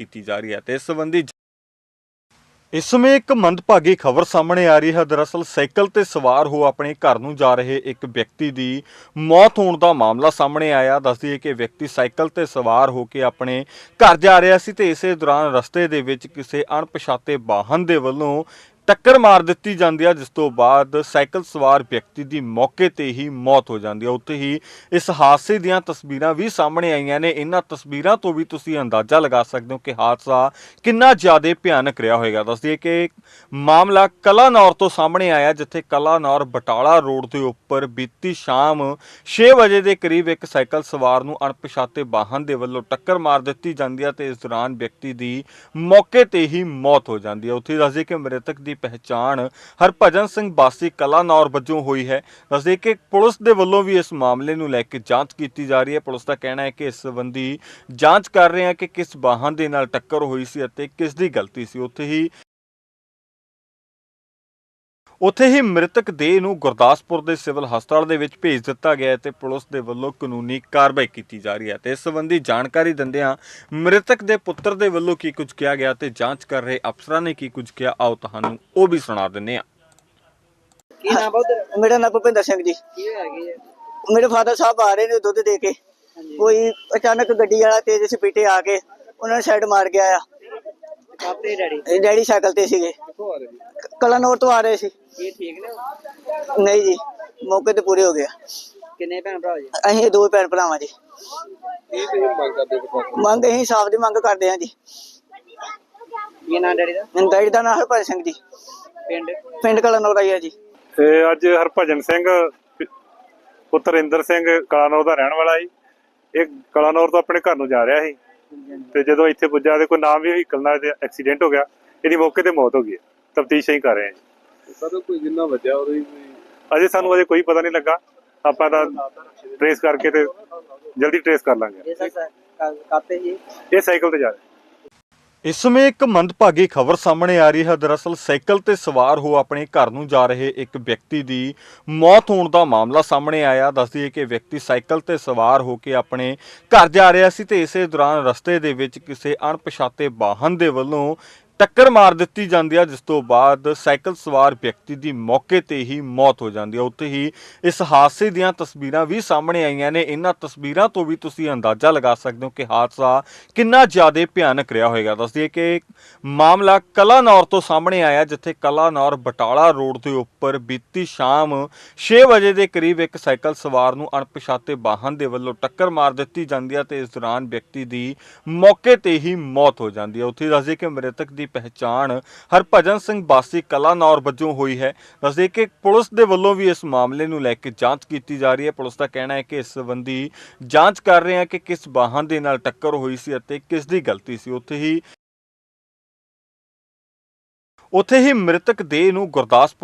ਕੀਤੀ ਜਾ ਰਹੀ ਹੈ ਤੇ ਇਸ ਸੰਬੰਧੀ ਇਸ ਸਮੇਂ ਇੱਕ ਮੰਦਭਾਗੀ ਖਬਰ ਸਾਹਮਣੇ ਆ ਰਹੀ ਹੈ। ਦਰਅਸਲ ਸਾਈਕਲ ਤੇ ਸਵਾਰ ਹੋ ਆਪਣੇ ਘਰ ਨੂੰ ਜਾ ਰਹੇ ਇੱਕ ਵਿਅਕਤੀ ਦੀ ਮੌਤ ਹੋਣ ਦਾ ਮਾਮਲਾ ਸਾਹਮਣੇ ਆਇਆ। ਦੱਸਦੀ ਹੈ ਕਿ ਵਿਅਕਤੀ ਸਾਈਕਲ ਤੇ ਸਵਾਰ ਹੋ ਕੇ ਆਪਣੇ ਘਰ ਜਾ ਰਿਹਾ ਸੀ ਤੇ ਇਸੇ ਦੌਰਾਨ ਰਸਤੇ ਦੇ ਵਿੱਚ ਕਿਸੇ ਅਣਪਛਾਤੇ ਵਾਹਨ ਦੇ ਵੱਲੋਂ ਟੱਕਰ ਮਾਰ ਦਿੱਤੀ ਜਾਂਦੀ ਹੈ ਜਿਸ ਤੋਂ ਬਾਅਦ ਸਾਈਕਲ ਸਵਾਰ ਵਿਅਕਤੀ ਦੀ ਮੌਕੇ ਤੇ ਹੀ ਮੌਤ ਹੋ ਜਾਂਦੀ ਹੈ ਉੱਥੇ ਹੀ ਇਸ ਹਾਦਸੇ ਦੀਆਂ ਤਸਵੀਰਾਂ ਵੀ ਸਾਹਮਣੇ ਆਈਆਂ ਨੇ। ਇਹਨਾਂ ਤਸਵੀਰਾਂ ਤੋਂ ਵੀ ਤੁਸੀਂ ਅੰਦਾਜ਼ਾ ਲਗਾ ਸਕਦੇ ਹੋ ਕਿ ਹਾਦਸਾ ਕਿੰਨਾ ਜ਼ਿਆਦਾ ਭਿਆਨਕ ਰਿਹਾ ਹੋਵੇਗਾ। ਦੱਸਦੀ ਕਿ ਮਾਮਲਾ ਕਲਾਨੌਰ ਤੋਂ ਸਾਹਮਣੇ ਆਇਆ, ਜਿੱਥੇ ਕਲਾਨੌਰ ਬਟਾਲਾ ਰੋਡ ਦੇ ਉੱਪਰ ਬੀਤੀ ਸ਼ਾਮ 6 ਵਜੇ ਦੇ ਕਰੀਬ ਇੱਕ ਸਾਈਕਲ ਸਵਾਰ ਨੂੰ ਅਣਪਛਾਤੇ ਵਾਹਨ ਦੇ ਵੱਲੋਂ ਟੱਕਰ ਮਾਰ ਦਿੱਤੀ ਜਾਂਦੀ ਹੈ ਤੇ ਇਸ ਦੌਰਾਨ ਵਿਅਕਤੀ ਦੀ ਮੌਕੇ ਤੇ ਹੀ ਮੌਤ ਹੋ ਜਾਂਦੀ ਹੈ ਉੱਥੇ ਦੱਸਦੇ ਕਿ ਮ੍ਰਿਤਕ ਦੀ ਪਹਿਚਾਣ ਹਰਭਜਨ ਸਿੰਘ ਬਾਸੀ ਕਲਾਨੌਰ ਵਜੋਂ ਹੋਈ ਹੈ। ਦੱਸਦੇ ਕਿ ਪੁਲਿਸ ਦੇ ਵੱਲੋਂ ਵੀ ਇਸ ਮਾਮਲੇ ਨੂੰ ਲੈ ਕੇ ਜਾਂਚ ਕੀਤੀ ਜਾ ਰਹੀ ਹੈ। ਪੁਲਿਸ ਦਾ ਕਹਿਣਾ ਹੈ ਕਿ ਇਸ ਸੰਬੰਧੀ ਜਾਂਚ ਕਰ ਰਹੇ ਹਾਂ ਕਿ ਕਿਸ ਵਾਹਨ ਦੇ ਨਾਲ ਟੱਕਰ ਹੋਈ ਸੀ ਅਤੇ ਕਿਸ ਦੀ ਗਲਤੀ ਸੀ। ਉੱਥੇ ਹੀ ਉੱਥੇ ਹੀ ਮ੍ਰਿਤਕ ਦੇਹ ਨੂੰ ਗੁਰਦਾਸਪੁਰ ਦੇ ਸਿਵਲ ਹਸਪਤਾਲ ਦੇ ਵਿੱਚ ਭੇਜ ਦਿੱਤਾ ਗਿਆ ਹੈ ਤੇ ਪੁਲਿਸ ਦੇ ਵੱਲੋਂ ਕਾਨੂੰਨੀ ਕਾਰਵਾਈ ਕੀਤੀ ਜਾ ਰਹੀ ਹੈ। ਤੇ ਇਸ ਸੰਬੰਧੀ ਜਾਣਕਾਰੀ ਦਿੰਦਿਆਂ ਮ੍ਰਿਤਕ ਦੇ ਪੁੱਤਰ ਦੇ ਵੱਲੋਂ ਕੀ ਕੁਝ ਕਿਹਾ ਗਿਆ ਤੇ ਜਾਂਚ ਕਰ ਰਹੇ ਅਫਸਰਾਂ ਨੇ ਕੀ ਕੁਝ ਕਿਹਾ ਆਓ ਤੁਹਾਨੂੰ ਉਹ ਵੀ ਸੁਣਾ ਦਿੰਦੇ ਹਾਂ। ਕੀ ਨਾਮ ਬਉਦਰ ਮੇਰਾ ਨਾਮ ਭੁਪਿੰਦਰ ਸਿੰਘ ਜੀ। ਕੀ ਹੋਇਆ ਕੀ ਹੈ ਮੇਰੇ ਫਾਦਰ ਸਾਹਿਬ ਆ ਰਹੇ ਨੇ ਦੁੱਧ ਦੇ ਕੇ। ਕੋਈ ਅਚਾਨਕ ਗੱਡੀ ਵਾਲਾ ਤੇਜ਼ ਸਪੀਟੇ ਆ ਕੇ ਉਹਨਾਂ ਨੇ ਸਾਈਡ ਮਾਰ ਗਿਆ ਆ। ਕਾਪੇ ਡੈਡੀ? ਡੈਡੀ ਸਾਈਕਲ ਤੇ ਸੀਗੇ। ਆ ਕਲਾਨੌਰ ਤੋਂ ਆ ਰਹੇ ਸੀ। ਇਹ ਠੀਕ ਨੇ ਨਹੀਂ ਜੀ ਮੌਕੇ ਤੇ ਪੂਰੇ ਹੋ ਗਿਆ ਕਿੰਨੇ ਭੈਣ ਭਰਾ ਜੀ? ਅਸੀਂ ਇਹ ਦੋ ਭੈਣ ਭਰਾਵਾਂ ਜੀ। ਕੀ ਤੁਸੀਂ ਮੰਗ ਕਰਦੇ ਹੋ ਮੰਗ ਅਸੀਂ ਸਾਫ਼ ਦੀ ਮੰਗ ਕਰਦੇ ਹਾਂ ਜੀ। ਕੀ ਨਾਮ ਡੈਡੀ ਦਾ? ਡੈਡੀ ਦਾ ਨਾਮ ਹਰਭਜਨ ਸਿੰਘ ਜੀ। ਪਿੰਡ? ਪਿੰਡ ਕਲਾਨੌਰ ਆਈ ਹੈ ਜੀ। ਤੇ ਅੱਜ ਹਰਭਜਨ ਸਿੰਘ ਪੁੱਤਰ ਇੰਦਰ ਸਿੰਘ ਕਲਾਨੌਰ ਦਾ ਰਹਿਣ ਵਾਲਾ ਸੀ। ਇਹ ਕਲਾਨੌਰ ਤੋਂ ਆਪਣੇ ਘਰ ਨੂੰ ਜਾ ਰਿਹਾ ਸੀ। ਤੇ ਜਦੋਂ ਇੱਥੇ ਪੁੱਜਾ ਤੇ ਕੋਈ ਨਾਮ ਵੀ ਵਹੀਕਲ ਨਾਲ ਐਕਸੀਡੈਂਟ ਹੋ ਗਿਆ। ਇਹਦੀ ਮੌਕੇ ਤੇ ਮੌਤ ਹੋ ਗਈ ਤਫਤੀਸ਼ ਹੀ ਕਰ ਰਹੇ ਹਾਂ ਜੀ। ਸਰ ਕੋਈ ਜਿੰਨਾ ਵੱਜਿਆ ਉਹਦੀ ਕੋਈ ਅਜੇ ਸਾਨੂੰ ਅਜੇ ਕੋਈ ਪਤਾ ਨਹੀਂ ਲੱਗਾ। ਆਪਾਂ ਤਾਂ ਟ੍ਰੇਸ ਕਰਕੇ ਤੇ ਜਲਦੀ ਟ੍ਰੇਸ ਕਰ ਲਾਂਗੇ। ਇਹ ਸਰ ਕਾਪੇ ਜੀ ਇਹ ਸਾਈਕਲ ਤੇ ਜਾ ਰਿਹਾ। ਇਸ ਸਮੇਂ ਇੱਕ ਮੰਦਭਾਗੀ ਖਬਰ ਸਾਹਮਣੇ ਆ ਰਹੀ ਹੈ। ਦਰਅਸਲ ਸਾਈਕਲ ਤੇ ਸਵਾਰ ਹੋ ਆਪਣੇ ਘਰ ਨੂੰ ਜਾ ਰਹੇ ਇੱਕ ਵਿਅਕਤੀ ਦੀ ਮੌਤ ਹੋਣ ਦਾ ਮਾਮਲਾ ਸਾਹਮਣੇ ਆਇਆ। ਦੱਸਦੀ ਹੈ ਕਿ ਵਿਅਕਤੀ ਸਾਈਕਲ ਤੇ ਸਵਾਰ ਹੋ ਕੇ ਆਪਣੇ ਘਰ ਜਾ ਰਿਹਾ ਸੀ ਤੇ ਇਸੇ ਦੌਰਾਨ ਰਸਤੇ ਦੇ ਵਿੱਚ ਕਿਸੇ ਅਣਪਛਾਤੇ ਵਾਹਨ ਦੇ ਵੱਲੋਂ ਟੱਕਰ ਮਾਰ ਦਿੱਤੀ ਜਾਂਦੀ ਹੈ ਜਿਸ ਤੋਂ ਬਾਅਦ ਸਾਈਕਲ ਸਵਾਰ ਵਿਅਕਤੀ ਦੀ ਮੌਕੇ ਤੇ ਹੀ ਮੌਤ ਹੋ ਜਾਂਦੀ ਹੈ ਉੱਥੇ ਹੀ ਇਸ ਹਾਦਸੇ ਦੀਆਂ ਤਸਵੀਰਾਂ ਵੀ ਸਾਹਮਣੇ ਆਈਆਂ ਨੇ। ਇਹਨਾਂ ਤਸਵੀਰਾਂ ਤੋਂ ਵੀ ਤੁਸੀਂ ਅੰਦਾਜ਼ਾ ਲਗਾ ਸਕਦੇ ਹੋ ਕਿ ਹਾਦਸਾ ਕਿੰਨਾ ਜ਼ਿਆਦਾ ਭਿਆਨਕ ਰਿਹਾ ਹੋਵੇਗਾ। ਦੱਸਦੀ ਹੈ ਕਿ ਮਾਮਲਾ ਕਲਾਨੌਰ ਤੋਂ ਸਾਹਮਣੇ ਆਇਆ, ਜਿੱਥੇ ਕਲਾਨੌਰ ਬਟਾਲਾ ਰੋਡ ਦੇ ਉੱਪਰ ਬੀਤੀ ਸ਼ਾਮ 6 ਵਜੇ ਦੇ ਕਰੀਬ ਇੱਕ ਸਾਈਕਲ ਸਵਾਰ ਨੂੰ ਅਣਪਛਾਤੇ ਵਾਹਨ ਦੇ ਵੱਲੋਂ ਟੱਕਰ ਮਾਰ ਦਿੱਤੀ ਜਾਂਦੀ ਹੈ ਤੇ ਇਸ ਦੌਰਾਨ ਵਿਅਕਤੀ ਦੀ ਮੌਕੇ ਤੇ ਹੀ ਮੌਤ ਹੋ ਜਾਂਦੀ ਹੈ ਉੱਥੇ ਦੱਸਦੇ ਕਿ ਮ੍ਰਿਤਕ ਦੀ ਪਹਿਚਾਣ ਹਰਭਜਨ ਸਿੰਘ ਬਾਸੀ ਕਲਾਨੌਰ ਵਜੋਂ ਹੋਈ ਹੈ। ਦੱਸਦੇ ਕਿ ਪੁਲਿਸ ਦੇ ਵੱਲੋਂ ਵੀ ਇਸ ਮਾਮਲੇ ਨੂੰ ਲੈ ਕੇ ਜਾਂਚ ਕੀਤੀ ਜਾ ਰਹੀ ਹੈ। ਪੁਲਿਸ ਦਾ ਕਹਿਣਾ ਹੈ ਕਿ ਇਸ ਸੰਬੰਧੀ ਜਾਂਚ ਕਰ ਰਹੇ ਹਾਂ ਕਿ ਕਿਸ ਵਾਹਨ ਦੇ ਨਾਲ ਟੱਕਰ ਹੋਈ ਸੀ ਅਤੇ ਕਿਸ ਦੀ ਗਲਤੀ ਸੀ। ਉੱਥੇ ਹੀ ਉੱਥੇ ਹੀ ਮ੍ਰਿਤਕ ਦੇਹ ਨੂੰ ਗੁਰਦਾਸਪੁਰ